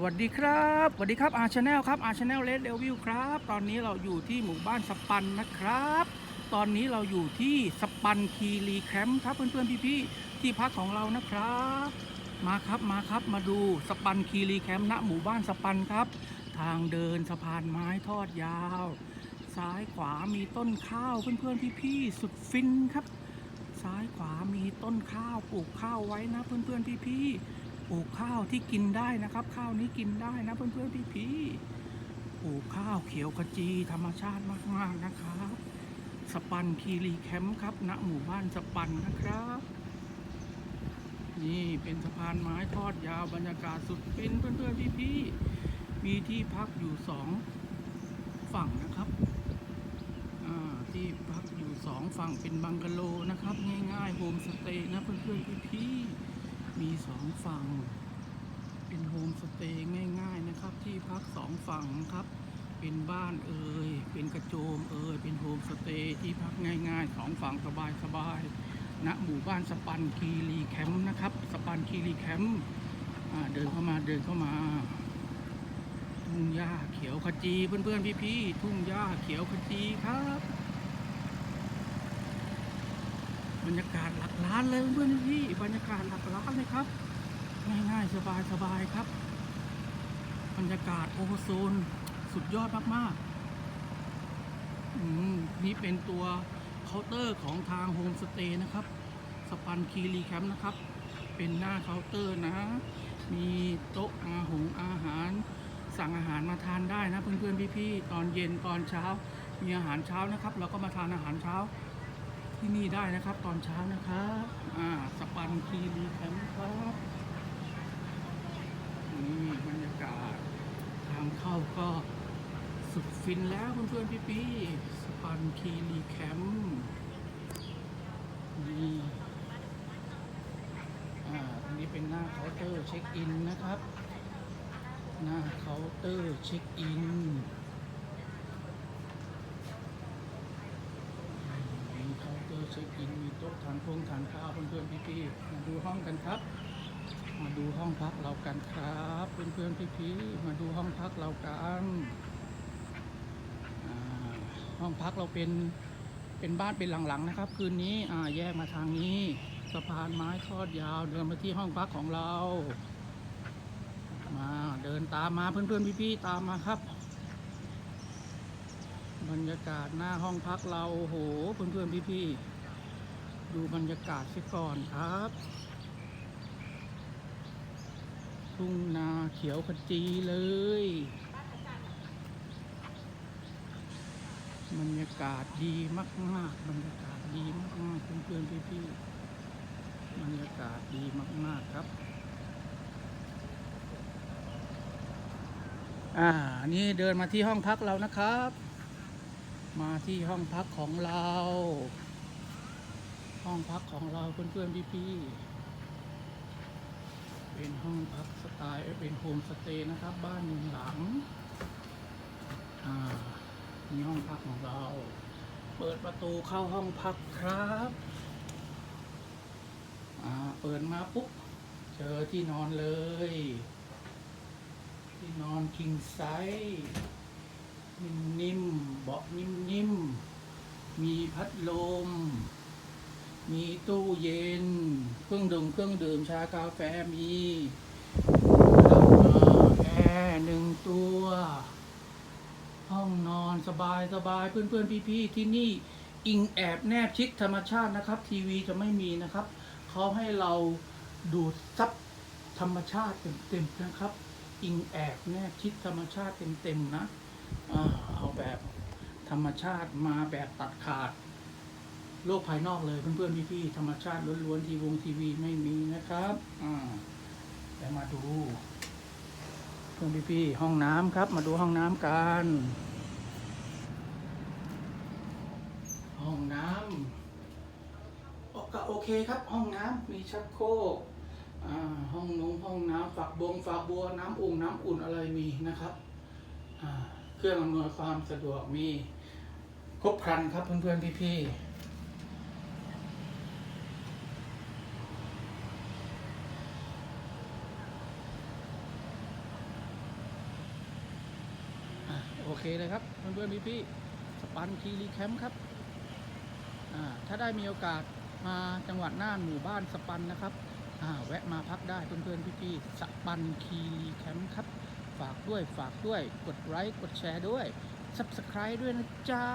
สวัสดีครับสวัสดีครับอาชาแนลครับอาชาแนลเลดเดวิลครับ ตอนนี้เราอยู่ที่หมู่บ้านสปันนะครับ ตอนนี้เราอยู่ที่สปันคีรีแคมป์ครับเพื่อนๆพี่ๆที่พักของเรานะครับ มาครับมาครับมาดูสปันคีรีแคมป์ณหมู่บ้านสปันครับ ทางเดินสะพานไม้ทอดยาว ซ้ายขวามีต้นข้าวเพื่อนๆพี่ๆสุดฟินครับ ซ้ายขวามีต้นข้าวปลูกข้าวไว้นะเพื่อนๆพี่ๆ ปลูกข้าวที่กินได้นะครับ ข้าวนี้กินได้นะเพื่อนๆพี่ๆปลูกข้าวเขียวขจีธรรมชาติมากๆนะครับ สปันคีรีแคมป์ครับณหมู่บ้านสปันนะครับ นี่เป็นสะพานไม้ทอดยาวบรรยากาศสุดฟินเพื่อนๆพี่ๆมีที่พักอยู่สองฝั่งนะครับที่พักอยู่สองฝั่งเป็นบังกะโลนะครับ ง่ายๆโฮมสเตย์นะเพื่อนๆพี่ๆ มีสองฝั่ง เป็นโฮมสเตย์ง่าย ๆนะครับ ที่พักสองฝั่งครับ เป็นบ้านเอ่ยเป็นกระโจมเอ่ยเป็นโฮมสเตย์ที่พักง่ายๆสองฝั่งสบายๆณหมู่บ้านสปันคีรีแคมป์นะครับ สปันคีรีแคมป์เดินเข้ามาเดินเข้ามา ทุ่งหญ้าเขียวขจีเพื่อนๆพี่ๆทุ่งหญ้าเขียวขจีครับ บรรยากาศหลักล้านเลยเพื่อนพี่บรรยากาศหลักล้านเลยครับ ง่ายๆ สบายๆครับ บรรยากาศโอโซนสุดยอดมากๆนี่เป็นตัวเคาน์เตอร์ของทางโฮมสเตย์นะครับ สปันคีรีแคมป์นะครับ เป็นหน้าเคาน์เตอร์นะ มีโต๊ะอาหงอาหาร สั่งอาหารมาทานได้นะเพื่อนๆพี่ๆตอนเย็นตอนเช้า มีอาหารเช้านะครับเราก็มาทานอาหารเช้า ที่นี่ได้นะครับ ตอนเช้านะครับอ่าสปันคีรีแคมป์ครับนี่บรรยากาศ ทางเข้าก็สุดฟินแล้วเพื่อนๆพี่ๆสปันคีรีแคมป์นี่อ่าตรงนี้เป็นหน้าเคาน์เตอร์เช็คอินนะครับ หน้าเคาน์เตอร์เช็คอิน มีเคาน์เตอร์เช็คอินมีโต๊ะทานพงทานข้าวเพื่อนๆพี่ๆมาดูห้องกันครับ มาดูห้องพักเรากันครับเพื่อนๆพี่ๆมาดูห้องพักเรากันห้องพักเราเป็นเป็นบ้านเป็นหลังๆนะครับ คืนนี้แยกมาทางนี้สะพานไม้ทอดยาวเดินมาที่ห้องพักของเรา มาเดินตามมาเพื่อนๆพี่ๆตามมาครับ บรรยากาศหน้าห้องพักเราโอ้โหเพื่อนๆพี่ๆ ดูบรรยากาศสียก่อนครับทุ่งนาเขียวขจีเลย บรรยากาศดีมาก ๆ บรรยากาศดีมากๆเพื่อนๆพี่ๆบรรยากาศดีมาก ๆ ครับ อ่า นี่เดินมาที่ห้องพักเรานะครับ มาที่ห้องพักของเรา ห้องพักของเราเพื่อนๆพี่ๆเป็นห้องพักสไตล์เป็นโฮมสเตย์นะครับ บ้านหนึ่งหลังอ่านี่ห้องพักของเรา เปิดประตูเข้าห้องพักครับเปิดมาปุ๊บ เจอที่นอนเลย ที่นอนคิงไซส์นิ่มๆเบาะนิ่มๆ มีพัดลม มีตู้เย็น เครื่องดื่มเครื่องดื่มชากาแฟมีแอร์หนึ่งตัว ห้องนอนสบายสบายเพื่อนเพื่อนพี่พี่ที่นี่อิงแอบแนบชิดธรรมชาตินะครับ ทีวีจะไม่มีนะครับเขาให้เราดูดซับธรรมชาติเต็มๆนะครับ อิงแอบแนบชิดธรรมชาติเต็มๆนะเอาแบบธรรมชาติมาแบบตัดขาด โลกภายนอกเลยเพื่อนๆพี่ๆธรรมชาติล้วนๆทีวงทีวีไม่มีนะครับอ่าเดี๋ยวมาดูเพื่อนพี่ๆห้องน้ำครับ มาดูห้องน้ำกัน ห้องน้ำก็โอเคครับ ห้องน้ำมีชักโครกห้องนงห้องน้ำฝักบงฝักบัวน้ำอุ่นน้ำอุ่นอะไรมีนะครับเครื่องอำนวยความสะดวกมีครบครันครับเพื่อนๆพี่ๆ อ โอเคเลยครับเพื่อนๆพี่ๆสปันคีรีแคมป์ครับถ้าได้มีโอกาสมาจังหวัดน่านหมู่บ้านสปันนะครับแวะมาพักได้เพื่อนๆพี่ๆสปันคีรีแคมป์ครับ ฝากด้วยฝากด้วยกดไลค์กดแชร์ด้วย Subscribe ด้วยนะจ๊ะ